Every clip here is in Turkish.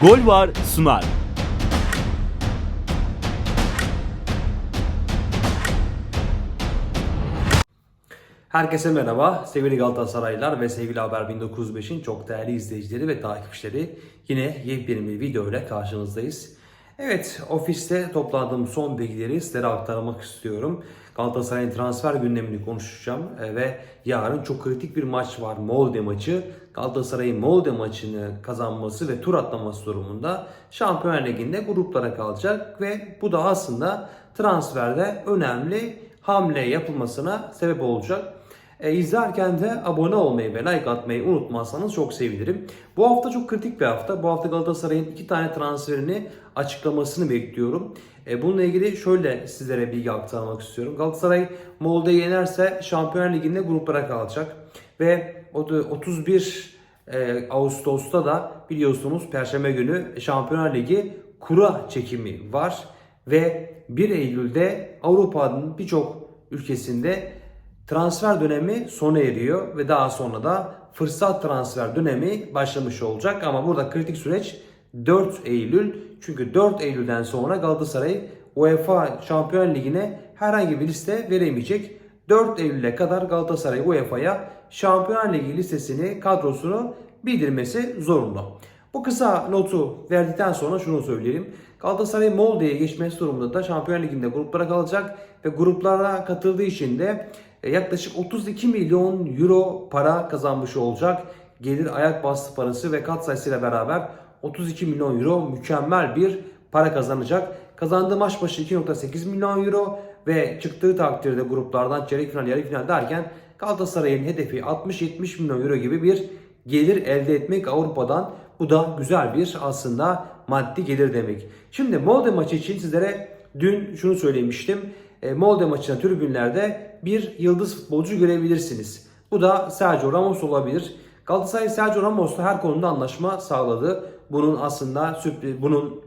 Gol var sunar. Herkese merhaba sevgili Galatasaraylılar ve sevgili Haber 1905'in çok değerli izleyicileri ve takipçileri. Yine yepyeni bir video ile karşınızdayız. Evet ofiste topladığım son bilgileri sizlere aktarmak istiyorum. Galatasaray'ın transfer gündemini konuşacağım e, ve yarın çok kritik bir maç var Molde maçı. Galatasaray'ın Molde maçını kazanması ve tur atlaması durumunda Şampiyonlar Ligi'nde gruplara kalacak ve bu da aslında transferde önemli hamle yapılmasına sebep olacak. E, izlerken de abone olmayı ve like atmayı unutmazsanız çok sevinirim. Bu hafta çok kritik bir hafta. Bu hafta Galatasaray'ın iki tane transferini açıklamasını bekliyorum. E, bununla ilgili şöyle sizlere bilgi aktarmak istiyorum. Galatasaray Molde'yi yenerse Şampiyonlar Ligi'nde gruplara kalacak. Ve 31 e, Ağustos'ta da biliyorsunuz Perşembe günü Şampiyonlar Ligi kura çekimi var. Ve 1 Eylül'de Avrupa'nın birçok ülkesinde transfer dönemi sona eriyor ve daha sonra da fırsat transfer dönemi başlamış olacak. Ama burada kritik süreç 4 Eylül. Çünkü 4 Eylül'den sonra Galatasaray UEFA Şampiyonlar Ligi'ne herhangi bir liste veremeyecek. 4 Eylül'e kadar Galatasaray UEFA'ya Şampiyonlar Ligi listesini, kadrosunu bildirmesi zorunda. Bu kısa notu verdikten sonra şunu söyleyelim. Galatasaray Molde'ye geçmesi durumunda da Şampiyonlar Ligi'nde gruplara kalacak ve gruplara katıldığı için de e, yaklaşık 32 milyon euro para kazanmış olacak. Gelir ayak bastı parası ve kat sayısıyla beraber 32 milyon euro mükemmel bir para kazanacak. Kazandığı maç başı 2.8 milyon euro ve çıktığı takdirde gruplardan çeyrek final, yarı final derken Galatasaray'ın hedefi 60-70 milyon euro gibi bir gelir elde etmek Avrupa'dan. Bu da güzel bir aslında maddi gelir demek. Şimdi Molde maçı için sizlere dün şunu söylemiştim. E, Molde maçına tribünlerde bir yıldız futbolcu görebilirsiniz. Bu da Sergio Ramos olabilir. Galatasaray Sergio Ramos'la her konuda anlaşma sağladı. Bunun aslında sürpriz, bunun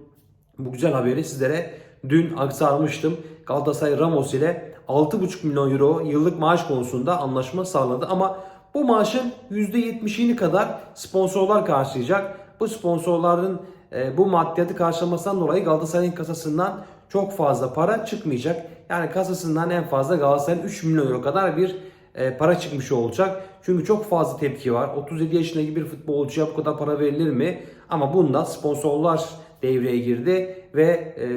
bu güzel haberi sizlere dün aktarmıştım. Galatasaray Ramos ile 6,5 milyon euro yıllık maaş konusunda anlaşma sağladı ama bu maaşın %70'ini kadar sponsorlar karşılayacak. Bu sponsorların e, bu maddiyatı karşılamasından dolayı Galatasaray'ın kasasından çok fazla para çıkmayacak. Yani kasasından en fazla Galatasaray'ın 3 milyon euro kadar bir e, para çıkmış olacak. Çünkü çok fazla tepki var. 37 yaşındaki bir futbolcuya bu kadar para verilir mi? Ama bunda sponsorlar devreye girdi ve e,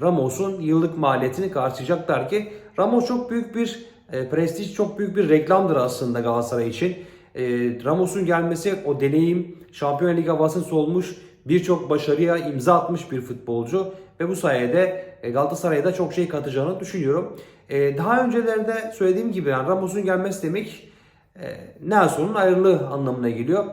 Ramos'un yıllık maliyetini karşılayacaklar ki Ramos çok büyük bir e, prestij, çok büyük bir reklamdır aslında Galatasaray için. E, Ramos'un gelmesi o deneyim, Şampiyon Ligi havasını solmuş, birçok başarıya imza atmış bir futbolcu ve bu sayede e, Galatasaray'a da çok şey katacağını düşünüyorum. E, daha öncelerde söylediğim gibi yani Ramos'un gelmesi demek e, Nelson'un ayrılığı anlamına geliyor.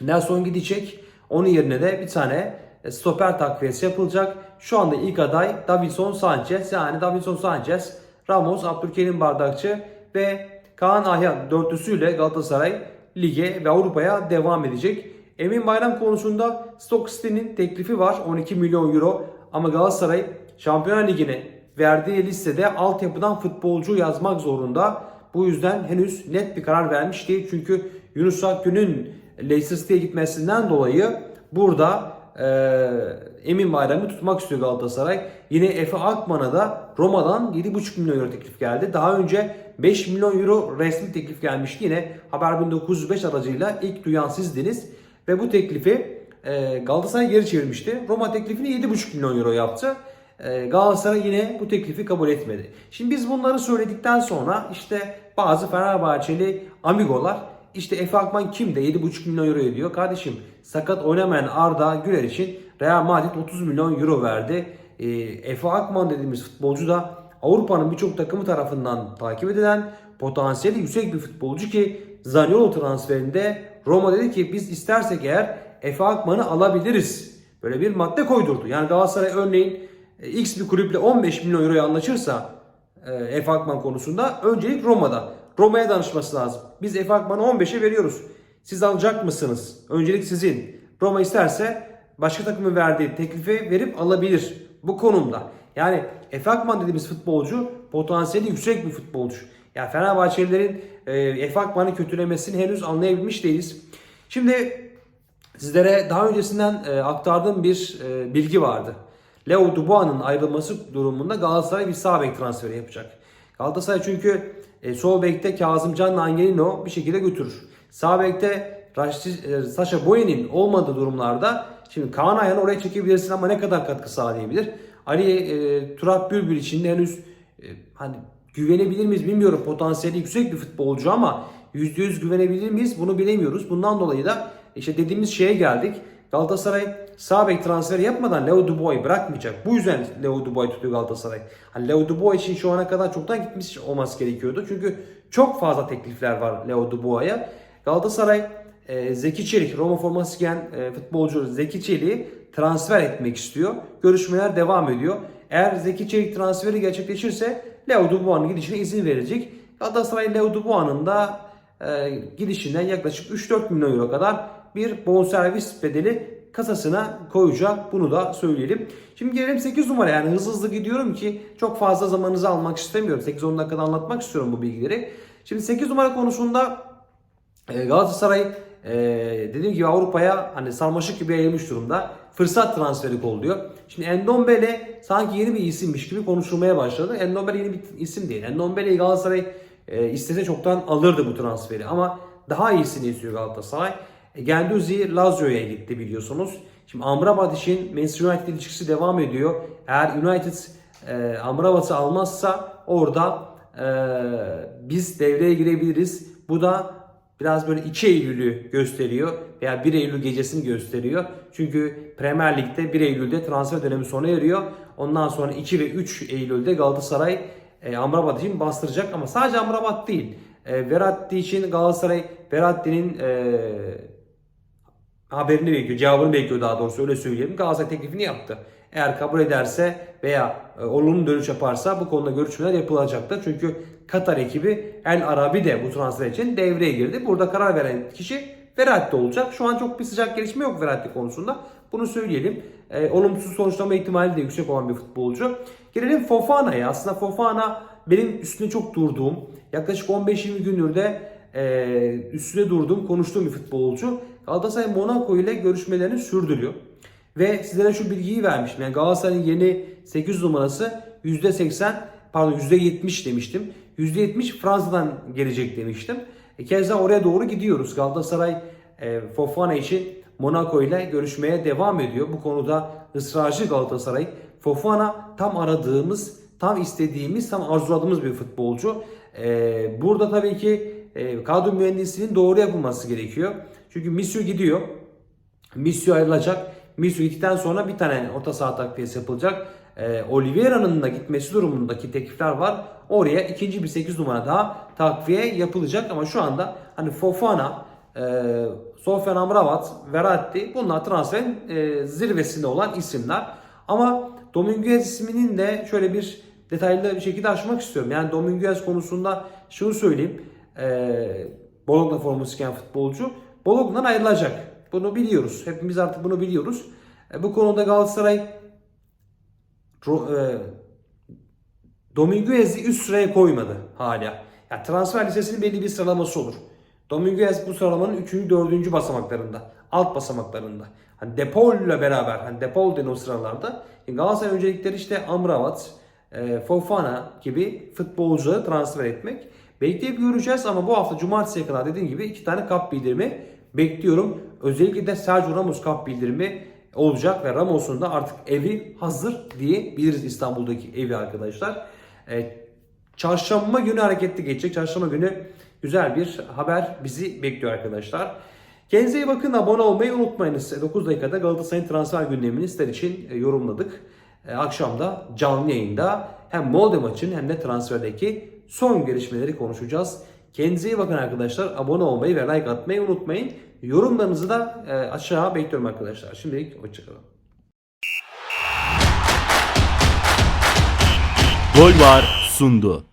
Nelson gidecek. Onun yerine de bir tane stoper takviyesi yapılacak. Şu anda ilk aday Davinson Sanchez. Yani Davinson Sanchez, Ramos, Abdülkerim Bardakçı ve Kaan Ayhan dörtlüsüyle Galatasaray lige ve Avrupa'ya devam edecek. Emin Bayram konusunda Stoke City'nin teklifi var 12 milyon euro ama Galatasaray Şampiyonlar Ligi'ne verdiği listede altyapıdan futbolcu yazmak zorunda. Bu yüzden henüz net bir karar vermiş değil. Çünkü Yunus Akgün'ün Leicester City'ye gitmesinden dolayı burada e, Emin Bayram'ı tutmak istiyor Galatasaray. Yine Efe Akman'a da Roma'dan 7,5 milyon euro teklif geldi. Daha önce 5 milyon euro resmi teklif gelmişti. Yine Haber 1905 aracıyla ilk duyan sizdiniz. Ve bu teklifi e, Galatasaray geri çevirmişti. Roma teklifini 7,5 milyon euro yaptı. E, Galatasaray yine bu teklifi kabul etmedi. Şimdi biz bunları söyledikten sonra işte bazı Fenerbahçeli amigolar işte Efe Akman kim de 7,5 milyon euro ediyor. Kardeşim sakat oynamayan Arda Güler için Real Madrid 30 milyon euro verdi. E, Efe Akman dediğimiz futbolcu da Avrupa'nın birçok takımı tarafından takip edilen potansiyeli yüksek bir futbolcu ki Zaniolo transferinde Roma dedi ki biz istersek eğer Efe Akman'ı alabiliriz. Böyle bir madde koydurdu. Yani Galatasaray örneğin e, X bir kulüple 15 milyon euroya anlaşırsa e, Efe Akman konusunda öncelik Roma'da. Roma'ya danışması lazım. Biz Efe Akman'ı 15'e veriyoruz. Siz alacak mısınız? Öncelik sizin. Roma isterse başka takımın verdiği teklifi verip alabilir. Bu konumda. Yani Efe Akman dediğimiz futbolcu potansiyeli yüksek bir futbolcu. Yani Fenerbahçelilerin e, Efe Akman'ı kötülemesini henüz anlayabilmiş değiliz. Şimdi Sizlere daha öncesinden e, aktardığım bir e, bilgi vardı. Leo Dubois'ın ayrılması durumunda Galatasaray bir sağ bek transferi yapacak. Galatasaray çünkü e, sol bekte Kazımcan Nangelino bir şekilde götürür. Sağ bekte e, Saşa Boyen'in olmadığı durumlarda şimdi Kaan Ayhan'ı oraya çekebilirsin ama ne kadar katkı sağlayabilir? Ali e, Turat Bülbül için henüz e, hani güvenebilir miyiz bilmiyorum. Potansiyeli yüksek bir futbolcu ama %100 güvenebilir miyiz bunu bilemiyoruz. Bundan dolayı da işte dediğimiz şeye geldik. Galatasaray sağ bek transferi yapmadan Leo Dubois'u bırakmayacak. Bu yüzden Leo Dubois tutuyor Galatasaray. Hani Leo Dubois için şu ana kadar çoktan gitmiş olması gerekiyordu. Çünkü çok fazla teklifler var Leo Dubois'a. Galatasaray e, Zeki Çelik, Roma forması giyen e, futbolcu Zeki Çelik'i transfer etmek istiyor. Görüşmeler devam ediyor. Eğer Zeki Çelik transferi gerçekleşirse Leo Dubois'un gidişine izin verecek. Galatasaray Leo Dubois'un da e, gidişinden yaklaşık 3-4 milyon euro kadar bir bonservis bedeli kasasına koyacak. Bunu da söyleyelim. Şimdi gelelim 8 numara yani hızlı hızlı gidiyorum ki çok fazla zamanınızı almak istemiyorum. 8-10 dakikada anlatmak istiyorum bu bilgileri. Şimdi 8 numara konusunda e, Galatasaray e, dediğim gibi Avrupa'ya hani sarmaşık gibi yayılmış durumda. Fırsat transferi kolluyor. Şimdi Endombele sanki yeni bir isimmiş gibi konuşulmaya başladı. Endombele yeni bir isim değil. Endombele'yi Galatasaray e, istese çoktan alırdı bu transferi ama daha iyisini istiyor Galatasaray. E, Genduzi Lazio'ya gitti biliyorsunuz. Şimdi Amrabat için Manchester United ilişkisi devam ediyor. Eğer United e, Amrabat'ı almazsa orada e, biz devreye girebiliriz. Bu da biraz böyle 2 Eylül'ü gösteriyor veya 1 Eylül gecesini gösteriyor. Çünkü Premier Lig'de 1 Eylül'de transfer dönemi sona eriyor. Ondan sonra 2 ve 3 Eylül'de Galatasaray e, Amrabat için bastıracak ama sadece Amrabat değil. E, Verratti için Galatasaray Verratti'nin e, haberini bekliyor, cevabını bekliyor daha doğrusu öyle söyleyelim. Galatasaray teklifini yaptı. Eğer kabul ederse veya e, olumlu dönüş yaparsa bu konuda görüşmeler yapılacaktır. Çünkü Katar ekibi El Arabi de bu transfer için devreye girdi. Burada karar veren kişi Verratti olacak. Şu an çok bir sıcak gelişme yok Verratti konusunda. Bunu söyleyelim. E, olumsuz sonuçlama ihtimali de yüksek olan bir futbolcu. Gelelim Fofana'ya. Aslında Fofana benim üstüne çok durduğum, yaklaşık 15-20 gündür de e, üstüne durduğum, konuştuğum bir futbolcu. Galatasaray Monaco ile görüşmelerini sürdürüyor. Ve sizlere şu bilgiyi vermiştim. Yani Galatasaray'ın yeni 8 numarası %80 pardon %70 demiştim. %70 Fransa'dan gelecek demiştim. E, keza oraya doğru gidiyoruz. Galatasaray e, Fofana için Monaco ile görüşmeye devam ediyor. Bu konuda ısrarcı Galatasaray. Fofana tam aradığımız, tam istediğimiz, tam arzuladığımız bir futbolcu. E, burada tabii ki e, kadro mühendisliğinin doğru yapılması gerekiyor. Çünkü Misyu gidiyor. Misyu ayrılacak. Misyu gittikten sonra bir tane orta saha takviyesi yapılacak. Ee, Oliveira'nın da gitmesi durumundaki teklifler var. Oraya ikinci bir 8 numara daha takviye yapılacak ama şu anda hani Fofana, e, Sofyan Amrabat, Verratti bunlar transferin e, zirvesinde olan isimler. Ama Dominguez isminin de şöyle bir detaylı bir şekilde açmak istiyorum. Yani Dominguez konusunda şunu söyleyeyim. E, Bologna forması giyen futbolcu Bologna'dan ayrılacak. Bunu biliyoruz. Hepimiz artık bunu biliyoruz. E, bu konuda Galatasaray Ro, e, Dominguez'i üst sıraya koymadı hala. Yani transfer listesinin belli bir sıralaması olur. Dominguez bu sıralamanın 3. 4. basamaklarında. Alt basamaklarında. Hani Depol beraber, hani Depol denen o sıralarda e, Galatasaray öncelikleri işte Amrabat, e, Fofana gibi futbolcuları transfer etmek. Bekleyip göreceğiz ama bu hafta cumartesiye kadar dediğim gibi iki tane kap bildirimi bekliyorum. Özellikle de Sergio Ramos kap bildirimi olacak ve Ramos'un da artık evi hazır diyebiliriz İstanbul'daki evi arkadaşlar. E, çarşamba günü hareketli geçecek. Çarşamba günü güzel bir haber bizi bekliyor arkadaşlar. Kendinize iyi bakın. Abone olmayı unutmayınız. 9 dakikada Galatasaray'ın transfer gündemini sizler için e, yorumladık. E, akşam da canlı yayında hem Molde maçının hem de transferdeki son gelişmeleri konuşacağız. Kendinize iyi bakın arkadaşlar. Abone olmayı ve like atmayı unutmayın. Yorumlarınızı da e, aşağı bekliyorum arkadaşlar. Şimdilik hoşçakalın. Gol var sundu.